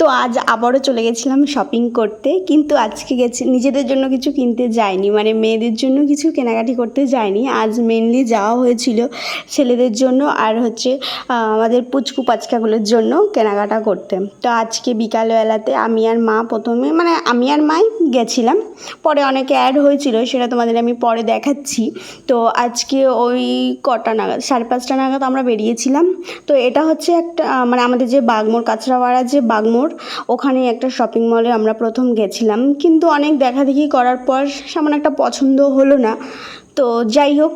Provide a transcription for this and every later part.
তো আজ আবারও চলে গেছিলাম শপিং করতে, কিন্তু আজকে গেছে, নিজেদের জন্য কিছু কিনতে যায়নি মানে মেয়েদের জন্য কিছু কেনাকাটি করতে যায়নি আজ মেনলি যাওয়া হয়েছিল ছেলেদের জন্য আর হচ্ছে আমাদের পুচকু পাচকাগুলোর জন্য কেনাকাটা করতে। তো আজকে বিকালবেলাতে আমি আর মা প্রথমে মানে আমি আর মাই গেছিলাম। পরে অনেকে অ্যাড হয়েছিল, সেটা তোমাদের আমি পরে দেখাচ্ছি। তো আজকে ওই কটা নাগাদ, সাড়ে পাঁচটা নাগাদ আমরা বেরিয়েছিলাম। তো এটা হচ্ছে একটা মানে আমাদের যে বাগমোড় কাঁচরাপাড়ার যে বাগমোড় ওখানে একটা শপিং মলে আমরা প্রথম গেছিলাম। কিন্তু অনেক দেখা দেখাদেখি করার পর সেমন একটা পছন্দ হলো না। তো যাই হোক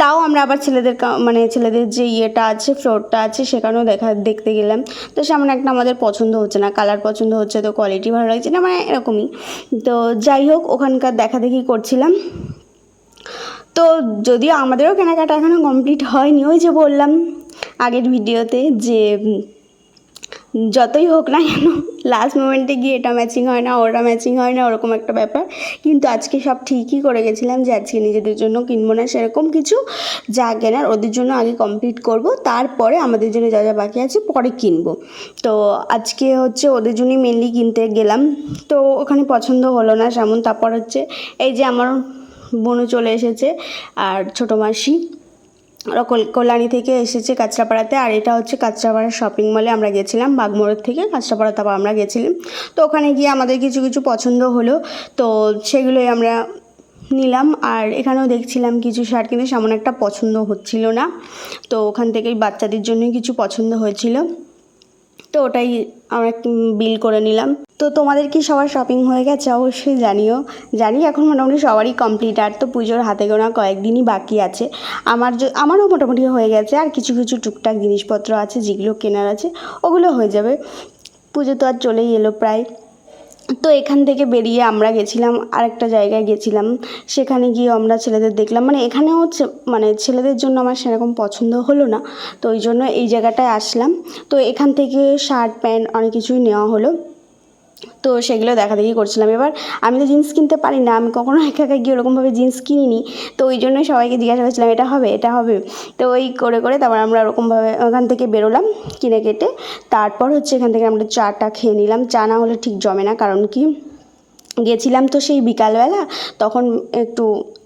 তাও আমরা আবার ছেলেদের মানে ছেলেদের যে ইয়েটা আছে ফ্লোরটা আছে সেখানেও দেখা, দেখতে গেলাম। তো সেমন একটা আমাদের পছন্দ হচ্ছে না কালার পছন্দ হচ্ছে, তো কোয়ালিটি ভালো লাগছে না মানে এরকমই। তো যাই হোক, ওখানকার দেখাদেখি করছিলাম। তো যদিও আমাদেরও কেনাকাটা এখনও কমপ্লিট হয়নি, ওই যে বললাম আগের ভিডিওতে যে, যতই হোক না কেন লাস্ট মোমেন্টে গিয়ে এটা ম্যাচিং হয় না, ওটা ম্যাচিং হয় না, ওরকম একটা ব্যাপার। কিন্তু আজকে সব ঠিকই করে গেছিলাম যে আজকে নিজেদের জন্য কিনবো না, সেরকম কিছু যা কেনার ওদের জন্য আগে কমপ্লিট করব, তারপরে আমাদের জন্য যা যা বাকি আছে পরে কিনবো। তো আজকে হচ্ছে ওদের জন্যই মেনলি কিনতে গেলাম। তো ওখানে পছন্দ হলো না সেমন তারপর হচ্ছে এই যে আমার বোনও চলে এসেছে, আর ছোটো মাসি। ওরা কল্যাণী থেকে এসেছে কাঁচরাপাড়াতে, আর এটা হচ্ছে কাঁচরাপাড়া শপিং মলে আমরা গেছিলাম বাগমোড়ের থেকে কাঁচরাপাড়া তারপর আমরা গেছিলাম। তো ওখানে গিয়ে আমাদের কিছু কিছু পছন্দ হলো, তো সেগুলোই আমরা নিলাম, আর এখানেও দেখছিলাম কিছু শার্ট কিন্তু সেমন একটা পছন্দ হচ্ছিল না। তো ওখান থেকেই বাচ্চাদের জন্যই কিছু পছন্দ হয়েছিল। তো ওটাই আমরা বিল করে নিলাম। তো তোমাদের কি সবার শপিং হয়ে গেছে? অবশ্যই জানিও। জানি এখন মোটামুটি সবারই কমপ্লিট আর তো পুজোর হাতে গোনা কয়েকদিনই বাকি আছে। আমার আমারও মোটামুটি হয়ে গেছে, আর কিছু কিছু টুকটাক জিনিসপত্র আছে, যেগুলো কেনার আছে, ওগুলো হয়ে যাবে। পুজো তো আর চলেই এলো প্রায়। তো এখান থেকে বেরিয়ে আমরা গেছিলাম, আরেকটা জায়গায় গেছিলাম। সেখানে গিয়ে আমরা ছেলেদের দেখলাম। মানে এখানেও মানে ছেলেদের জন্য আমার সেরকম পছন্দ হলো না। তো ওই জন্য এই জায়গাটায় আসলাম। তো এখান থেকে শার্ট, প্যান্ট অনেক কিছুই নেওয়া হলো। তো সেগুলো দেখা দেখি করছিলাম। এবার আমি তো জিন্স কিনতে পারি না, আমি কখনো এক একা গিয়ে ওরকমভাবে জিন্স কিনিনি। তো ওই জন্যই সবাইকে জিজ্ঞাসা করছিলাম, এটা হবে এটা হবে? তো ওই করে করে তারপর আমরা ওরকমভাবে ওখান থেকে বেরোলাম কিনে কেটে। তারপর হচ্ছে এখান থেকে আমরা চাটা খেয়ে নিলাম। চা না হলে ঠিক জমে না, কারণ কি গেছিলাম তো সেই বিকালবেলা, তখন একটু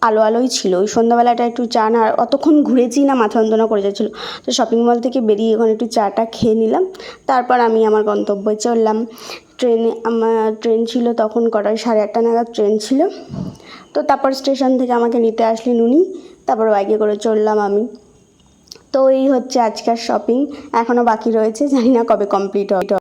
আলো আলোই ছিল। ওই সন্ধ্যাবেলাটা একটু চা না অতক্ষণ ঘুরেছি না, মাথা যন্ত্রণা করে যাচ্ছিল। তো শপিং মল থেকে বেরিয়ে ওখানে একটু চাটা খেয়ে নিলাম। তারপর আমি আমার গন্তব্যে চললাম। ট্রেনে, আমার ট্রেন ছিল তখন কটায়? সাড়ে আটটা নাগাদ ট্রেন ছিল। তো তারপর স্টেশন থেকে আমাকে নিতে আসলেন উনি। তারপর বাইকে করে চললাম আমি। তো এই হচ্ছে আজকের শপিং এখনও বাকি রয়েছে, জানি না কবে কমপ্লিট হবে।